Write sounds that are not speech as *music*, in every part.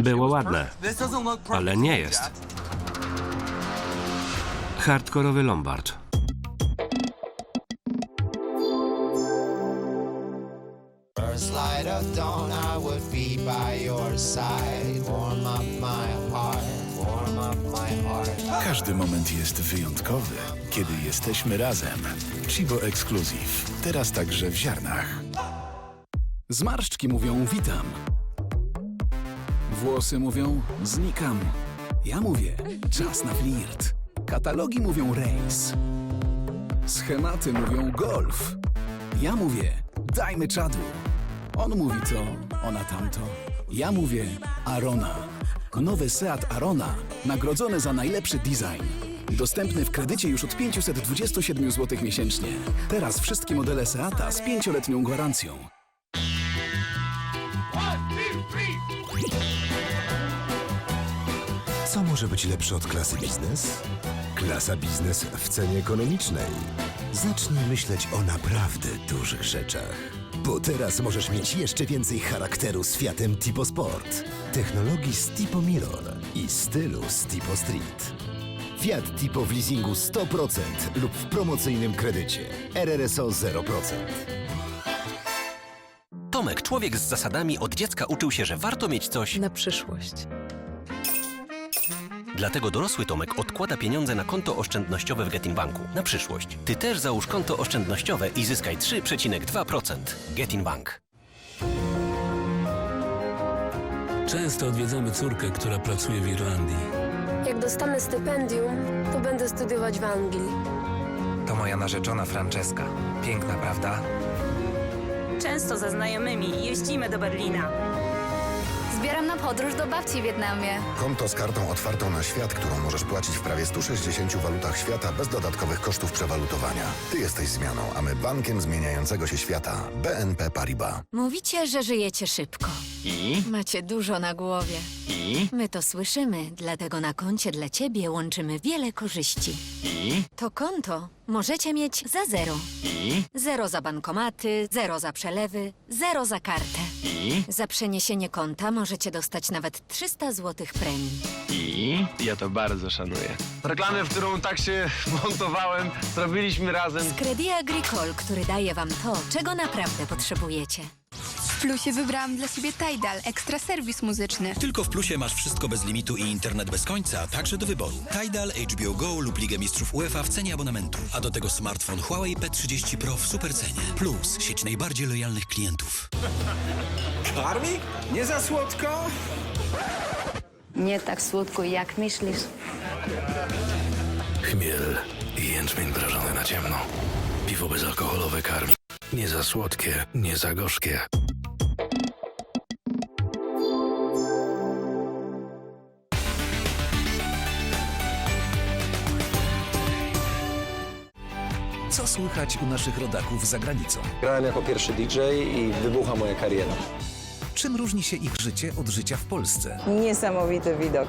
Było ładne, ale nie jest. Hardkorowy Lombard. First light of dawn, I would be by your side. Warm up my heart, warm up my heart. Każdy moment jest wyjątkowy, kiedy jesteśmy razem. Chivo Exclusive. Teraz także w ziarnach. Zmarszczki mówią witam. Włosy mówią znikam. Ja mówię czas na flirt. Katalogi mówią rejs. Schematy mówią golf. Ja mówię dajmy czadu. On mówi to, ona tamto. Ja mówię Arona. Nowy Seat Arona, nagrodzony za najlepszy design. Dostępny w kredycie już od 527 zł miesięcznie. Teraz wszystkie modele Seata z pięcioletnią gwarancją. Co może być lepsze od klasy biznes? Klasa biznes w cenie ekonomicznej. Zacznij myśleć o naprawdę dużych rzeczach. Bo teraz możesz mieć jeszcze więcej charakteru z Fiatem Tipo Sport, technologii z Tipo Mirror i stylu z Tipo Street. Fiat Tipo w leasingu 100% lub w promocyjnym kredycie. RRSO 0%. Tomek, człowiek z zasadami, od dziecka uczył się, że warto mieć coś. Na przyszłość. Dlatego dorosły Tomek odkłada pieniądze na konto oszczędnościowe w Getin Banku. Na przyszłość. Ty też załóż konto oszczędnościowe i zyskaj 3,2%. Getin Bank. Często odwiedzamy córkę, która pracuje w Irlandii. Jak dostanę stypendium, to będę studiować w Anglii. To moja narzeczona Franceska. Piękna, prawda? Często ze znajomymi jeździmy do Berlina. Zbieram na podróż do babci w Wietnamie. Konto z kartą otwartą na świat, którą możesz płacić w prawie 160 walutach świata bez dodatkowych kosztów przewalutowania. Ty jesteś zmianą, a my bankiem zmieniającego się świata. BNP Paribas. Mówicie, że żyjecie szybko. I? Macie dużo na głowie. I? My to słyszymy, dlatego na koncie dla ciebie łączymy wiele korzyści. I? To konto możecie mieć za zero. I? Zero za bankomaty, zero za przelewy, zero za kartę. I? Za przeniesienie konta możecie dostać nawet 300 zł premii. I? Ja to bardzo szanuję. Reklamę, w którą tak się montowałem, zrobiliśmy razem. Z Credit Agricole, który daje wam to, czego naprawdę potrzebujecie. W Plusie wybrałam dla siebie Tidal, ekstra serwis muzyczny. Tylko w Plusie masz wszystko bez limitu i internet bez końca, także do wyboru. Tidal, HBO Go lub Ligę Mistrzów UEFA w cenie abonamentu. A do tego smartfon Huawei P30 Pro w supercenie. Plus, sieć najbardziej lojalnych klientów. Karmi? Nie za słodko? Nie tak słodko, jak myślisz. Chmiel i jęczmień prażony na ciemno. Piwo bezalkoholowe karmi. Nie za słodkie, nie za gorzkie. Co słychać u naszych rodaków za granicą? Grałem jako pierwszy DJ i wybucha moja kariera. Czym różni się ich życie od życia w Polsce? Niesamowity widok.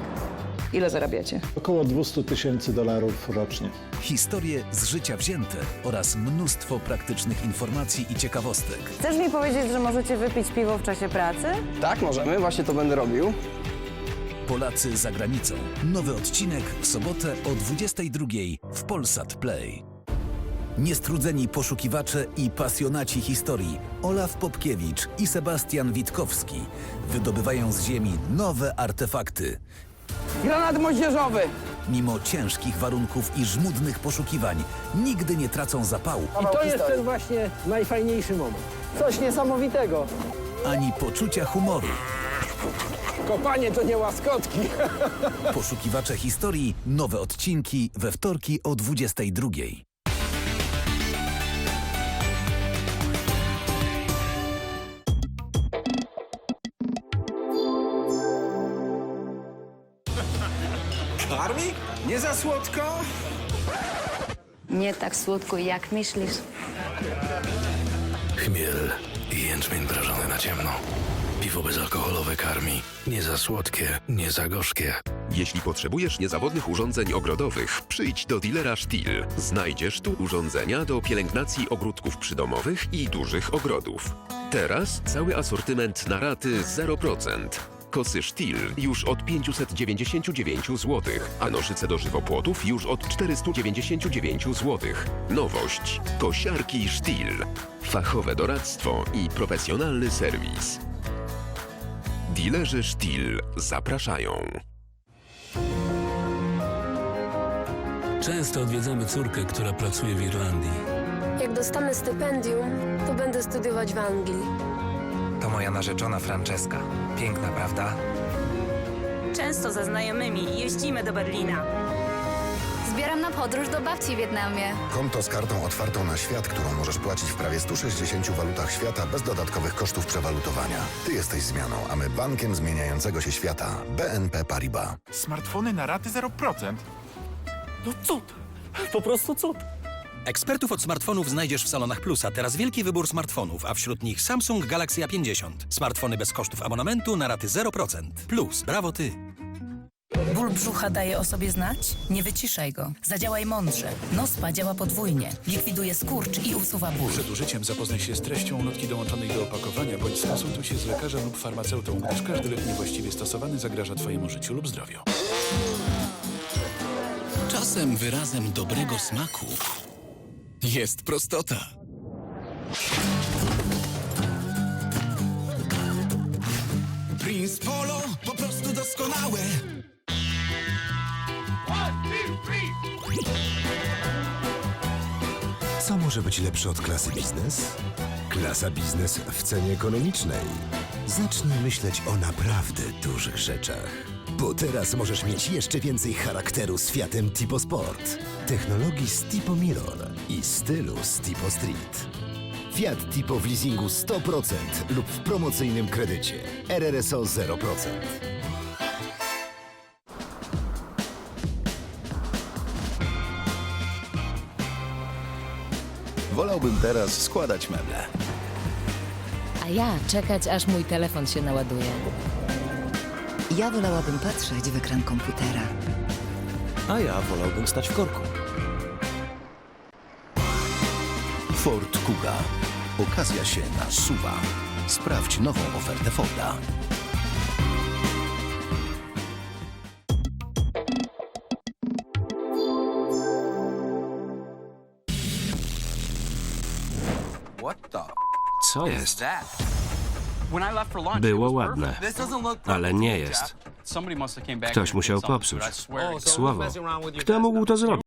Ile zarabiacie? Około 200 tysięcy dolarów rocznie. Historie z życia wzięte oraz mnóstwo praktycznych informacji i ciekawostek. Chcesz mi powiedzieć, że możecie wypić piwo w czasie pracy? Tak, możemy, właśnie to będę robił. Polacy za granicą. Nowy odcinek w sobotę o 22 w Polsat Play. Niestrudzeni poszukiwacze i pasjonaci historii Olaf Popkiewicz i Sebastian Witkowski wydobywają z ziemi nowe artefakty. Granat moździerzowy! Mimo ciężkich warunków i żmudnych poszukiwań nigdy nie tracą zapału I to jest ten właśnie najfajniejszy moment. Coś niesamowitego. ani poczucia humoru. Kopanie to nie łaskotki. *laughs* Poszukiwacze historii, nowe odcinki we wtorki o 22. Karmi? Nie za słodko? Nie tak słodko, jak myślisz. Chmiel i jęczmień prażony na ciemno. Piwo bezalkoholowe karmi. Nie za słodkie, nie za gorzkie. Jeśli potrzebujesz niezawodnych urządzeń ogrodowych, przyjdź do dealera Stihl. Znajdziesz tu urządzenia do pielęgnacji ogródków przydomowych i dużych ogrodów. Teraz cały asortyment na raty 0%. Kosy sztil już od 599 zł, a nożyce do żywopłotów już od 499 zł. Nowość. Kosiarki sztil. Fachowe doradztwo i profesjonalny serwis. Dilerzy sztil zapraszają. Często odwiedzamy córkę, która pracuje w Irlandii. Jak dostanę stypendium, to będę studiować w Anglii. Moja narzeczona Franceska. Piękna, prawda? Często ze znajomymi jeździmy do Berlina. Zbieram na podróż do babci w Wietnamie. Konto z kartą otwartą na świat, którą możesz płacić w prawie 160 walutach świata bez dodatkowych kosztów przewalutowania. Ty jesteś zmianą, a my bankiem zmieniającego się świata. BNP Paribas. Smartfony na raty 0%. No cud! Po prostu cud! Ekspertów od smartfonów znajdziesz w salonach Plus, a teraz wielki wybór smartfonów, a wśród nich Samsung Galaxy A50. Smartfony bez kosztów abonamentu na raty 0%. Plus, brawo ty! Ból brzucha daje o sobie znać? Nie wyciszaj go. Zadziałaj mądrze. Nospa działa podwójnie. Likwiduje skurcz i usuwa ból. Przed użyciem zapoznaj się z treścią ulotki dołączonej do opakowania, bądź skonsultuj się z lekarzem lub farmaceutą, gdyż każdy lek niewłaściwie stosowany zagraża Twojemu życiu lub zdrowiu. Czasem wyrazem dobrego smaku jest prostota. Prince Polo po prostu doskonałe. Co może być lepsze od klasy biznes? Klasa biznes w cenie ekonomicznej. Zacznij myśleć o naprawdę dużych rzeczach. Bo teraz możesz mieć jeszcze więcej charakteru z Fiatem Tipo Sport, technologii z Tipo Mirror i stylu z Tipo Street. Fiat Tipo w leasingu 100% lub w promocyjnym kredycie. RRSO 0%. Wolałbym teraz składać meble. A ja czekać, aż mój telefon się naładuje. Ja wolałabym patrzeć w ekran komputera. A ja wolałbym stać w korku. Ford Kuga. Okazja się nasuwa. Sprawdź nową ofertę Forda. Co jest? Było ładne, ale nie jest. Ktoś musiał popsuć. Słowo. Kto mógł to zrobić?